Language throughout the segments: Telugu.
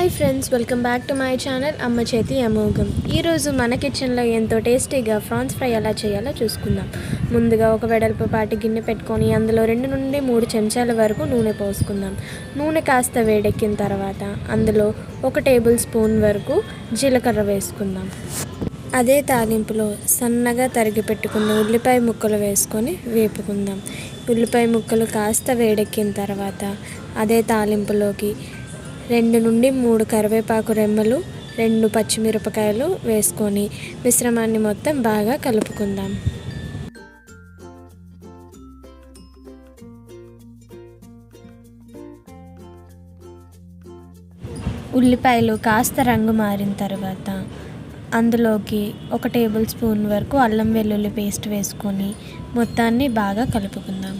Hi friends welcome back to my channel అమ్మ చేతి అమోఘం. ఈరోజు మన కిచెన్లో ఎంతో టేస్టీగా ఫ్రాన్స్ ఫ్రై ఎలా చేయాలో చూసుకుందాం. ముందుగా ఒక వెడల్పు పాటి గిన్నె పెట్టుకొని అందులో రెండు నుండి మూడు చెంచాల వరకు నూనె పోసుకుందాం. నూనె కాస్త వేడెక్కిన తర్వాత అందులో ఒక టేబుల్ స్పూన్ వరకు జీలకర్ర వేసుకుందాం. అదే తాలింపులో సన్నగా తరిగి పెట్టుకున్న ఉల్లిపాయ ముక్కలు వేసుకొని వేపుకుందాం. ఉల్లిపాయ ముక్కలు కాస్త వేడెక్కిన తర్వాత అదే తాలింపులోకి రెండు నుండి మూడు కరివేపాకు రెమ్మలు రెండు పచ్చిమిరపకాయలు వేసుకొని మిశ్రమాన్ని మొత్తం బాగా కలుపుకుందాం. ఉల్లిపాయలు కాస్త రంగు మారిన తర్వాత అందులోకి ఒక టేబుల్ స్పూన్ వరకు అల్లం వెల్లుల్లి పేస్ట్ వేసుకొని మొత్తాన్ని బాగా కలుపుకుందాం.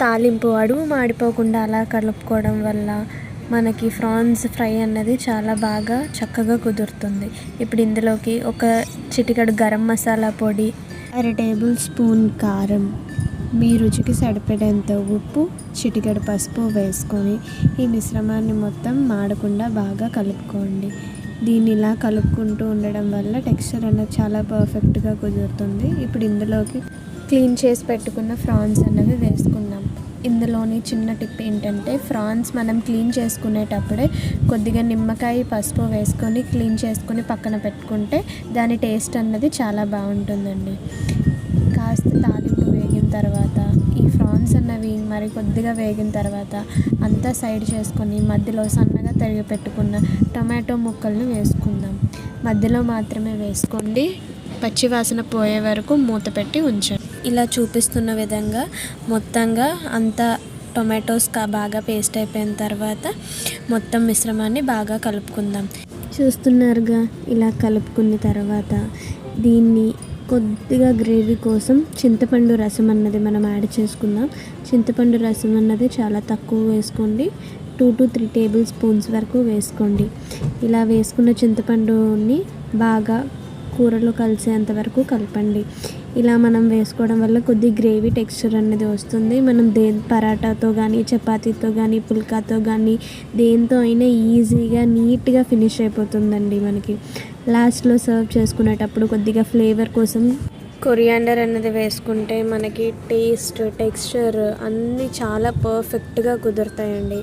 తాలింపు అడుగు మాడిపోకుండా అలా కలుపుకోవడం వల్ల మనకి ఫ్రాన్స్ ఫ్రై అన్నది చాలా బాగా చక్కగా కుదురుతుంది. ఇప్పుడు ఇందులోకి ఒక చిటికెడు గరం మసాలా పొడి అర టేబుల్ స్పూన్ కారం మీ రుచికి సరిపడేంత ఉప్పు చిటికెడు పసుపు వేసుకొని ఈ మిశ్రమాన్ని మొత్తం మాడకుండా బాగా కలుపుకోండి. దీన్ని ఇలా కలుపుకుంటూ ఉండడం వల్ల టెక్స్చర్ అనేది చాలా పర్ఫెక్ట్గా కుదురుతుంది. ఇప్పుడు ఇందులోకి క్లీన్ చేసి పెట్టుకున్న ఫ్రాన్స్ అనేవి వేసుకున్నాం ఇందులోని చిన్న టిప్ ఏంటంటే ఫ్రాన్స్ మనం క్లీన్ చేసుకునేటప్పుడే కొద్దిగా నిమ్మకాయ పసుపు వేసుకొని క్లీన్ చేసుకొని పక్కన పెట్టుకుంటే దాని టేస్ట్ అన్నది చాలా బాగుంటుందండి. కాస్త తాలింపు వేగిన తర్వాత ఈ ఫ్రాన్స్ అన్నవి మరి కొద్దిగా వేగిన తర్వాత అంతా సైడ్ చేసుకొని మధ్యలో సన్నగా తరిగి పెట్టుకున్న టొమాటో ముక్కలను వేసుకుందాం. మధ్యలో మాత్రమే వేసుకోండి. పచ్చివాసన పోయే వరకు మూత పెట్టి ఉంచండి. ఇలా చూపిస్తున్న విధంగా మొత్తంగా అంతా టొమాటోస్ కా బాగా పేస్ట్ అయిపోయిన తర్వాత మొత్తం మిశ్రమాన్ని బాగా కలుపుకుందాం. చూస్తున్నారుగా ఇలా కలుపుకున్న తర్వాత దీన్ని కొద్దిగా గ్రేవీ కోసం చింతపండు రసం అన్నది మనం యాడ్ చేసుకుందాం. చింతపండు రసం అన్నది చాలా తక్కువ వేసుకోండి. Two to three tablespoons వరకు వేసుకోండి. ఇలా వేసుకున్న చింతపండుని బాగా కూరలో కలిసేంత వరకు కలపండి. ఇలా మనం వేసుకోవడం వల్ల కొద్ది గ్రేవీ టెక్స్చర్ అనేది వస్తుంది. మనం దే పరాటాతో కానీ చపాతీతో కానీ పుల్కాతో కానీ దేంతో అయినా ఈజీగా నీట్గా ఫినిష్ అయిపోతుందండి మనకి. లాస్ట్లో సర్వ్ చేసుకునేటప్పుడు కొద్దిగా ఫ్లేవర్ కోసం కొరియాండర్ అన్నది వేసుకుంటే మనకి టేస్ట్ టెక్స్చర్ అన్నీ చాలా పర్ఫెక్ట్గా కుదురుతాయండి.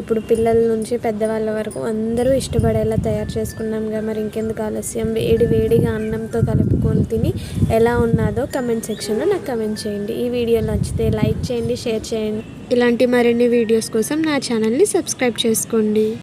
ఇప్పుడు పిల్లల నుంచి పెద్దవాళ్ళ వరకు అందరూ ఇష్టపడేలా తయారు చేసుకున్నాంగా మరి ఇంకెందుకు ఆలస్యం? వేడి వేడిగా అన్నంతో కలుపుకొని తిని ఎలా ఉన్నదో కమెంట్ సెక్షన్లో నాకు కమెంట్ చేయండి. ఈ వీడియో నచ్చితే లైక్ చేయండి షేర్ చేయండి. ఇలాంటి మరిన్ని వీడియోస్ కోసం నా ఛానల్ని సబ్స్క్రైబ్ చేసుకోండి.